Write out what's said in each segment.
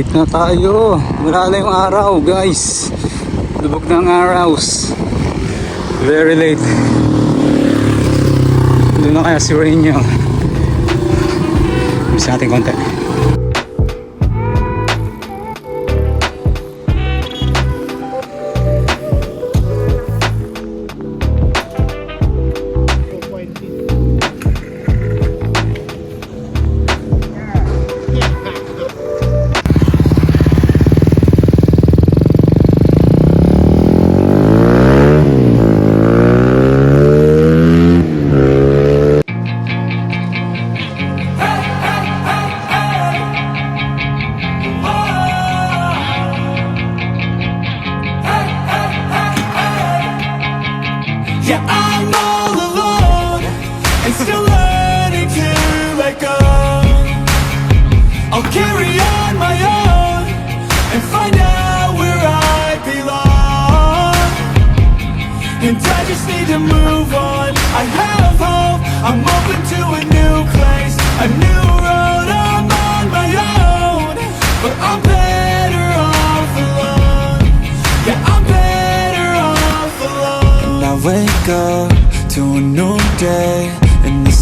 Late na tayo. Wala yung araw, guys. Lubog na ang araws. Very late. Doon na kaya si Rainyo. Bisa natin konti.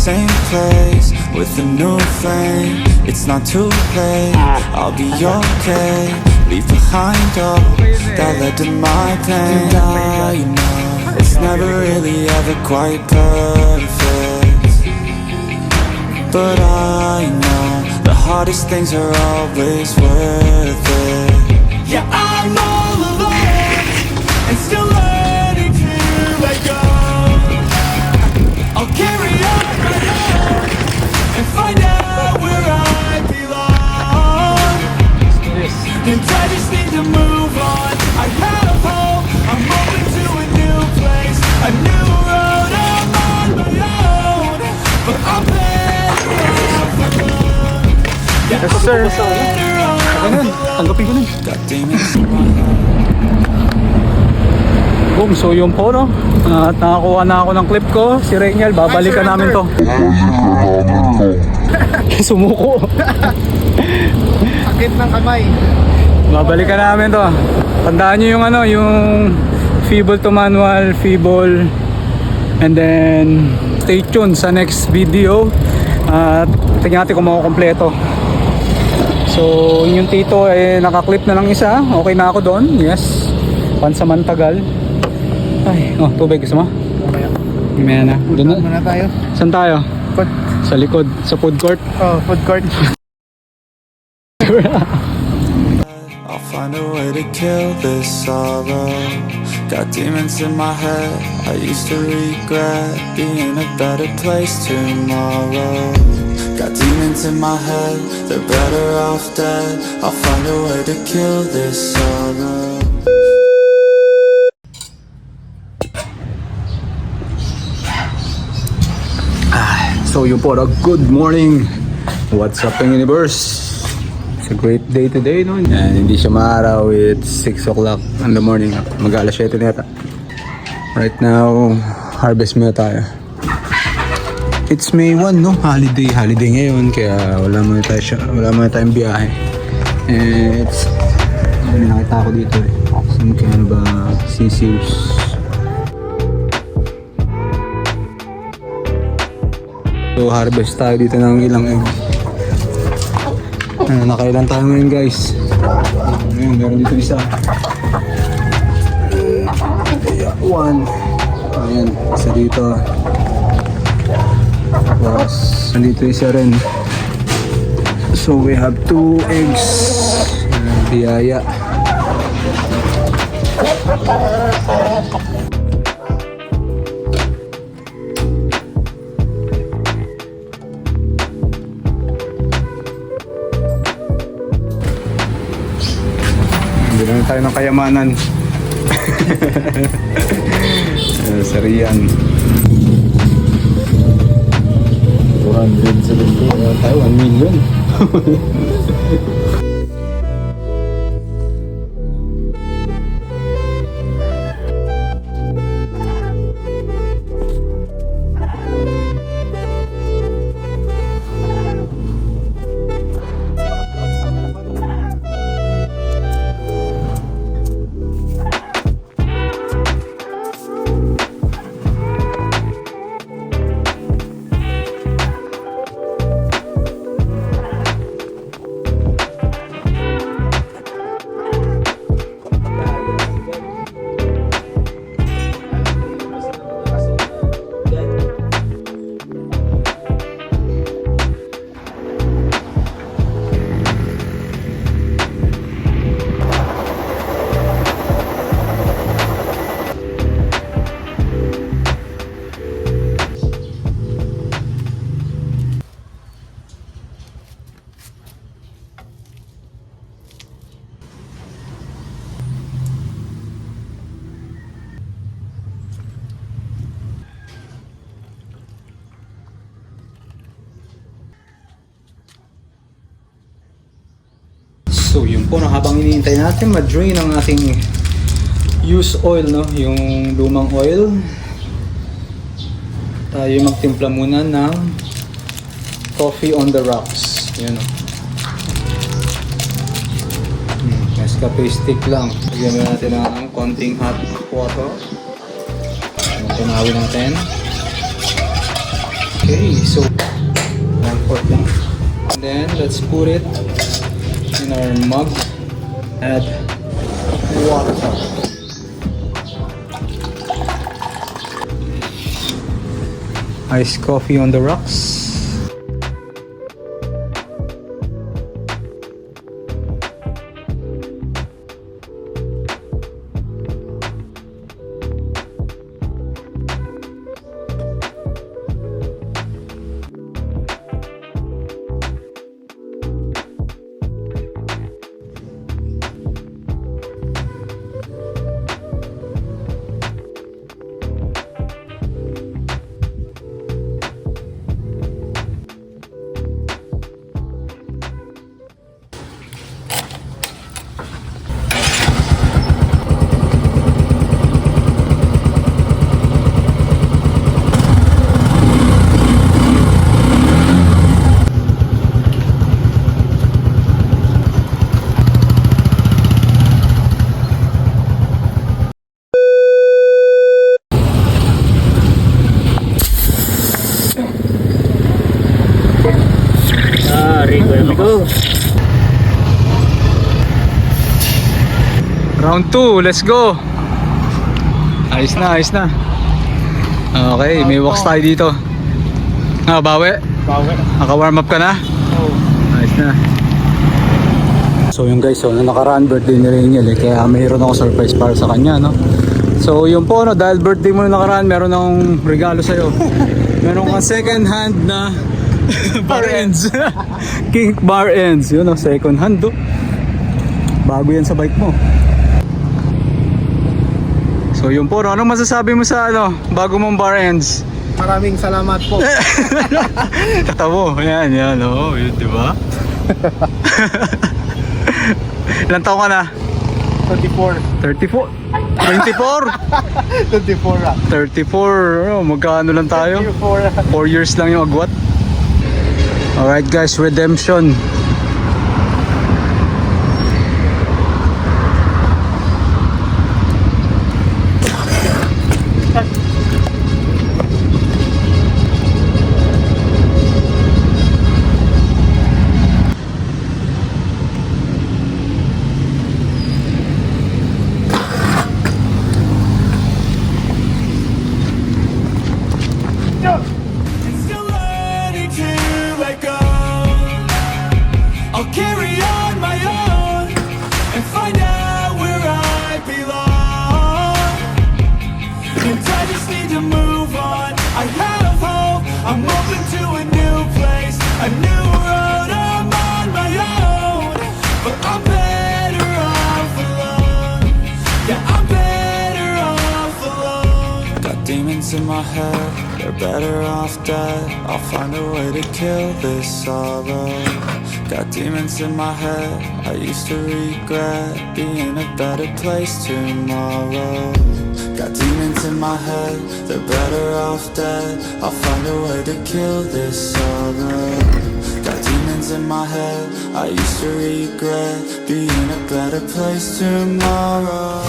Same place with a new flame. It's not too late. I'll be okay. Leave behind all that led to my pain. I know it's never really ever quite perfect. But I know the hardest things are always worth it. Yeah, I'm Yes, sir. Ganun, tanggapin ko head. Boom, so yun po no. At nakakuha na ako ng clip ko. Si Renyal, babalikan namin to. Sumuko. Sakit ng kamay. Babalikan namin to. Tandaan nyo yung ano, yung feeble to manual, feeble. And then, stay tuned sa next video. At tingnan natin kung makukompleto. So, yung tito eh nakaklip na ng isa. Okay na ako doon. Yes. Pansamantagal. Ay, oh, tubig gusto mo? Mamaya. Mamaya na. Doon na. Muna tayo. Saan tayo? Food, Sa likod, sa food court. oh, food court. I'll find a way to kill this sorrow. Got demons in my head. I used to regret being a better place tomorrow. Got demons in my head. They're better off dead. I'll find a way to kill this sorrow. So yun po, good morning. What's up universe? It's a great day today, no? And hindi siya maaraw. It's 6 o'clock in the morning. Mag-alas 7 na yata. Right now, harvest muna tayo. It's May 1, no? Holiday. Holiday ngayon. Kaya wala muna tayo wala muna tayong biyahe. And it's, may nakita ako dito eh. Kind of uh, sisius. So harvest tayo dito ng ilang egg. Ano, nakailan tayo ngayon guys. Ayun, meron dito isa. Kaya, one. Ayan, isa dito. Tapos, nandito isa rin. So, we have two eggs. Biyaya. Hindi tayo ng kayamanan. Sariyan. 117 Taiwan million So yun po, no, habang iniintay natin ma-drain ang ating used oil, no? yung lumang oil, tayo magtimpla muna ng coffee on the rocks. Yun o. Hmm, Nescafe stick lang. Lagyan natin ng konting hot water. Tunawin natin. Okay, so one fourth lang. And then let's put it in our mug. Add water. Iced coffee on the rocks. Round 2, let's go! Ayos na, ayos na. Okay, may walks tayo dito. Ah, bawi. Bawi. Naka-warm up ka na? Oh. Ayos na. So yung guys, so, na nakaraan birthday ni Rachel eh, kaya mayroon ako surprise para sa kanya, no? So yung po, no, dahil birthday mo na nakaraan, meron akong regalo sa'yo. meron kang second hand na bar ends. Kink bar ends. Yun, no, second hand, do. Bago yan sa bike mo. So yun po, no, anong masasabi mo sa ano, bago mong bar ends? Maraming salamat po. Tatawo, yan, yan, oo, yun, di ba? Ilan taon ka na? 24. 34? 24? 24 ah. 34, oh, magkano lang tayo? 24 4 years lang yung agwat. Alright guys, redemption. My head, they're better off dead. I'll find a way to kill this sorrow. Got demons in my head, I used to regret being a better place tomorrow. Got demons in my head, they're better off dead. I'll find a way to kill this sorrow. Got demons in my head, I used to regret being a better place tomorrow.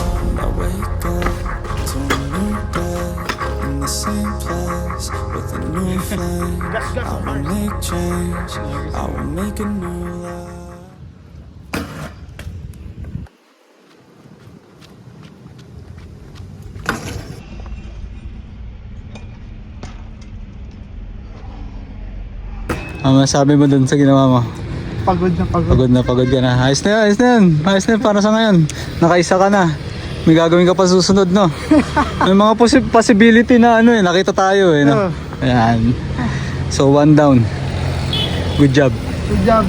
I wake up place with a new flame. I will make change, I will make a new life. Ano masabi mo dun sa ginawa mo? Pagod na pagod. Pagod na pagod ka na. Ayos na yan, ayos na yan. Ayos na yan para sa ngayon. Nakaisa ka na. May gagawin ka pa susunod, no? May mga possi- possibility na ano eh, nakita tayo eh, no? Ayan. So, one down. Good job. Good job.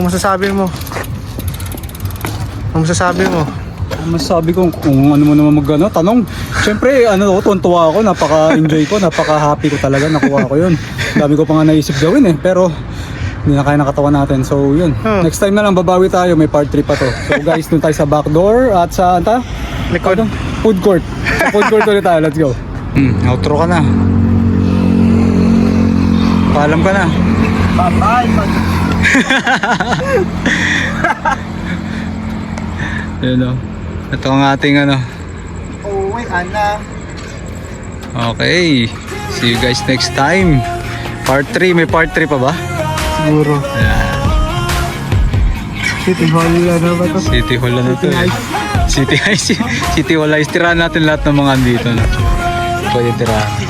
Anong masasabi mo? Anong masasabi mo? Masasabi ko kung ano mo naman mag ano, tanong. Siyempre, ano ako, tuwan-tuwa ako, napaka-enjoy ko, napaka-happy ko talaga, nakuha ko yun. Dami ko pa nga naisip gawin eh, pero hindi na kaya nakatawan natin. So yun, Hmm. next time na lang babawi tayo, may part 3 pa to. So guys, dun tayo sa back door at sa, anta? Likod. Food court. Sa food court ulit tayo, let's go. Hmm, outro ka na. Paalam ka na. Bye-bye. Yun o. Ito ang ating ano. Uwi, ana. Okay. See you guys next time. Part 3. May part 3 pa ba? Siguro. City Hall, ano ba to? City Hall na to eh. City High. City Hall Ice. Tirahan natin lahat ng mga andito na. Pwede tirahan.